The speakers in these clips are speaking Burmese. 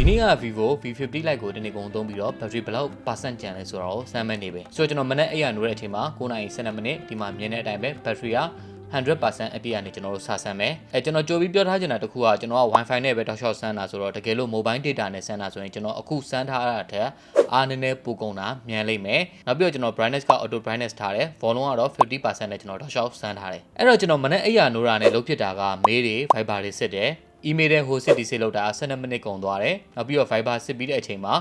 ဒီနေ့က Vivo V50 Lite ကိုဒီနေ့ကုန်သုံးပြီးတော့ battery ဘယ်လောက် percent ကျန်လဲဆိုတော့စမ်းမနေပဲဆိုတော့ကျွန်တော်မနေ့အဲ့ရနိုးတဲ့အချိန်မှာ9:12မိနစ်ဒီမှာမြင်တဲ့အတိုင်းပဲ battery က100%အပြည့်အနေကျွန်တော်တို့စဆန်းမယ်အဲကျွန်တော်ကြိုပြီးပြောထားချင်တာတစ်ခုကကျွန်တော်က Wi-Fi နဲ့ပဲတောက်လျှောက်ဆန်းတာဆိုတော့တကယ်လို့ mobile data နဲ့ဆန်းတာဆိုရင်ကျွန်တော်အခုဆန်းထားတာထက်အားနည်းနည်းပိုကုန်တာမြန်လိမ့်မယ်နောက်ပြီးတော့ကျွန်တော် brightness က auto brightness ထားတယ် volume ကတော့50%နဲ့ကျွန်တော်တောက်လျှောက်ဆန်းထားတယ်အဲ့တော့ကျွန်တော်မနေ့အဲ့ရနိုးတာနဲ့လုပ်ဖြစ်တာကမေးတွေ Viber တွေစစ်တယ် email တဲ့ဟိုစစ်တီစစ်လောက်တာ12မိနစ်ကုန်သွားတယ်နောက်ပြီးတော့ Viber စစ်ပြီးတဲ့အချိန်မှာ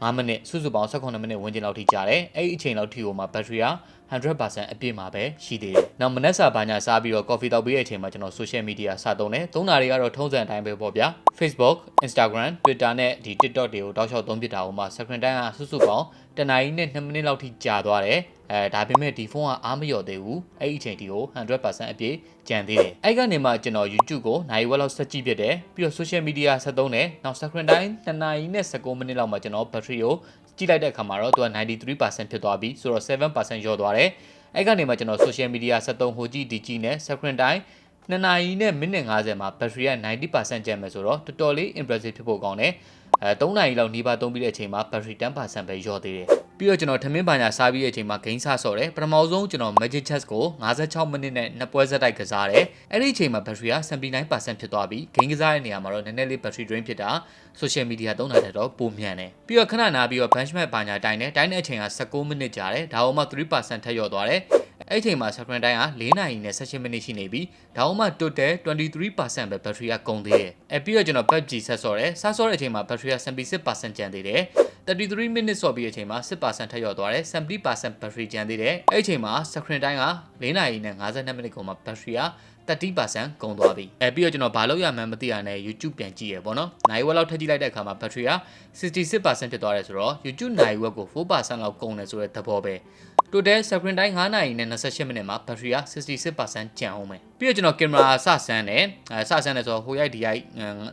9မိနစ်စုစုပေါင်း18မိနစ်ဝန်းကျင်လောက်ထိကြာတယ်အဲ့ဒီအချိန်လောက်ထိကိုမှ battery က 100%အပြည့်မှာပဲရှိသေးတယ်နောက်မနက်စာဘာညာစားပြီးတော့ coffee တောက်ပြီးတဲ့အချိန်မှာကျွန်တော် social media စသုံးတယ်သုံးတာတွေကတော့ထုံးစံအတိုင်းပဲပေါ့ဗျာ Facebook Instagram Twitter နဲ့ဒီ TikTok တွေကိုတောက်လျှောက်သုံးပြတာဟိုမှာ screen time ကစုစုပေါင်းတနာရီနဲ့2မိနစ်လောက်ထိကြာသွားတယ်အဲဒါပေမဲ့ဒီဖုန်းကအားမလျော်သေးဘူးအဲ့ဒီအချိန်တီကို100%အပြည့်ကျန်သေးတယ်အဲ့ကနေမှကျွန်တော် YouTube ကိုနိုင်ဝက်လောက်ဆက်ကြည့်ဖြစ်တယ်ပြီးတော့ social media ဆက်သုံးတယ်နောက် screen time 2နာရီနဲ့19မိနစ်လောက်မှာကျွန်တော် battery ကို ကြည့်လိုက်တဲ့အခါမှာတော့သူက93%ဖြစ်သွားပြီဆိုတော့7%လျော့သွားတယ်အဲ့ကနေမှကျွန်တော် social media ဆက်သုံးဟိုကြည့်ဒီကြည့်နဲ့ screen time 2နာရီနဲ့မိနစ်50မှာ battery က90%ကျန်မယ်ဆိုတော့တော်တော်လေး impressive ဖြစ်ဖို့ကောင်းတယ်အဲ3နာရီလောက်နှီးပါသုံးပြီးတဲ့အချိန်မှာ battery 10%ပဲလျော့သေးတယ် ပြီးတော့ကျွန်တော်ထမင်းပါညာစားပြီးတဲ့အချိန်မှာ gain ဆဆော့တယ်ပထမဆုံးကျွန်တော် magic chess ကို56မိနစ်နဲ့နှစ်ပွဲဆက်တိုက်ကစားတယ်အဲ့ဒီအချိန်မှာ battery က79%ဖြစ်သွားပြီး gain ကစားတဲ့နေရာမှာတော့နည်းနည်းလေး battery drain ဖြစ်တာ social media သုံးတာတဲ့တော့ပိုမြန်တယ်ပြီးတော့ခဏနာပြီးတော့ benchmark ပါညာတိုင်းတယ်တိုင်းတဲ့အချိန်က19မိနစ်ကြာတယ်ဒါအောင်မှ3%ထက်လျော့သွားတယ်အဲ့ချိန်မှာ screen time က4နာရီနဲ့18မိနစ်ရှိနေပြီဒါအောင်မှ total 23%ပဲ battery ကကုန်သေးတယ်အဲပြီးတော့ကျွန်တော် PUBG ဆက်ဆော့တယ်ဆက်ဆော့တဲ့အချိန်မှာ battery က76%ကျန်သေးတယ် 33 minutes ဆော့ပြီးအချိန်မှာ10%ထပ်လျော့သွားတယ်70% battery ကျန်သေးတယ်အဲ့အချိန်မှာ screen time က4နာရီနဲ့52မိနစ်ကုန်မှာ battery က30%ကုန်သွားပြီအဲပြီးတော့ကျွန်တော်ဘာလို့ရမှန်းမသိရနဲ့ YouTube ပြန်ကြည့်ရပေါ့နော်နိုင်ဝက်လောက်ထပ်ကြည့်လိုက်တဲ့အခါမှာ battery က66%ဖြစ်သွားတယ်ဆိုတော့ YouTube နိုင်ဝက်ကို4%လောက်ကုန်တယ်ဆိုတဲ့သဘောပဲ total screen time 9နာရီနဲ့28မိနစ်မှာ battery က66%ကျန်အောင်မယ်ပြီးတော့ကျွန်တော်ကင်မရာစဆန်းတယ်အဲစဆန်းတယ်ဆိုတော့ဟိုရိုက်ဒီရိုက်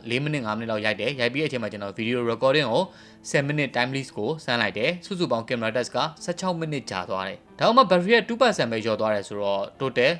4မိနစ်5မိနစ်လောက်ရိုက်တယ်ရိုက်ပြီးတဲ့အချိန်မှာကျွန်တော် video recording ကို7မိနစ် time lapse ကိုဆန်းလိုက်တယ်စုစုပေါင်းကင်မရာ test က16မိနစ်ကြာသွားတယ်ဒါမှမ battery က2%ပဲလျော့သွားတယ်ဆိုတော့ total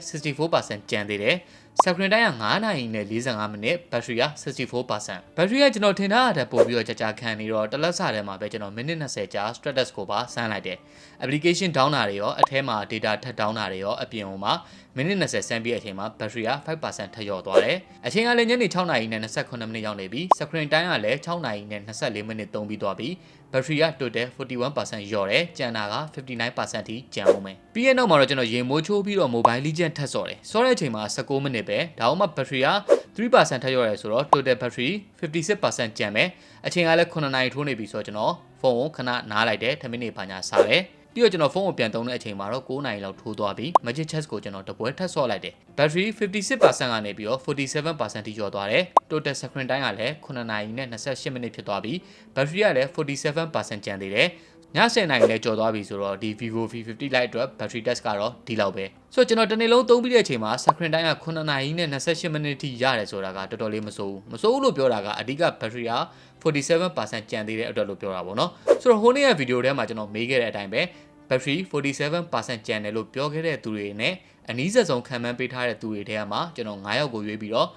64%ကျန်သေးတယ် screen time က9နာရီနဲ့45မိနစ် battery က64% battery ကကျွန်တော်ထင်ထားတာပို့ပြီးတော့ကြာကြာခံနေတော့တလက်စာထဲမှာပဲကျွန်တော်မိနစ်20ကြာ status ကိုပါဆန်းလိုက်တယ် application down တာတွေရောအထဲမှာ data ထပ် down တာတွေရောအပြင်ဟိုမှာမိနစ်20ဆန်းပြီးအချိန်မှာ battery က5%ထပ်လျော့သွားတယ်အချိန်ကလည်းညနေ6နာရီနဲ့28မိနစ်ရောက်နေပြီ screen time ကလည်း6နာရီနဲ့24မိနစ်သုံးပြီးသွားပြီ battery က total 41%လျော့တယ်ကျန်တာက59%ထိကျန်အောင်မယ်ပြီးရဲ့နောက်မှာတော့ကျွန်တော်ရေမိုးချိုးပြီးတော့ mobile legend ထပ်ဆော့တယ်ဆော့တဲ့အချိန်မှာ19မိနစ်ပဲဒါအောင်မှ battery က3%ထပ်လျော့တယ်ဆိုတော့ total battery 56%ကျန်မယ်အချိန်ကလည်း9နာရီထိုးနေပြီဆိုတော့ကျွန်တော်ဖုန်းကိုခဏနားလိုက်တယ်10မိနစ်ပါညာစားတယ် ပြီးတော့ကျွန်တော်ဖုန်းကိုပြန်သုံးတဲ့အချိန်မှာတော့9နာရီလောက်ထိုးသွားပြီး Magic Chess ကိုကျွန်တော်တပွဲထပ်ဆော့လိုက်တယ် battery 56%ကနေပြီးတော့47%ထိကျော်သွားတယ် total screen time ကလည်း9နာရီနဲ့28မိနစ်ဖြစ်သွားပြီး battery ကလည်း47%ကျန်သေးတယ် ည10နာရီလဲကြော်သွားပြီဆိုတော့ဒီ Vivo V50 Lite အတွက် battery test ကတော့ဒီလောက်ပဲဆိုတော့ကျွန်တော်တနေ့လုံးသုံးပြီးတဲ့အချိန်မှာ screen time က9နာရီနဲ့28မိနစ်ထိရတယ်ဆိုတာကတော်တော်လေးမစိုးဘူးမစိုးဘူးလို့ပြောတာကအဓိက battery က47%ကျန်သေးတဲ့အတွက်လို့ပြောတာပေါ့နော်ဆိုတော့ဟိုနေ့ရဲ့ဗီဒီယိုထဲမှာကျွန်တော်မေးခဲ့တဲ့အတိုင်းပဲ battery 47%ကျန်တယ်လို့ပြောခဲ့တဲ့သူတွေနဲ့အနည်းဆက်ဆုံးခံမှန်းပေးထားတဲ့သူတွေထဲမှာကျွန်တော်9ယောက်ကိုရွေးပြီးတော့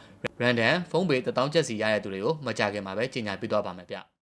random ဖုန်းပေ1000ကျပ်စီရတဲ့သူတွေကိုမကြခင်မှာပဲကြီးညာပြသွားပါမယ်ဗျ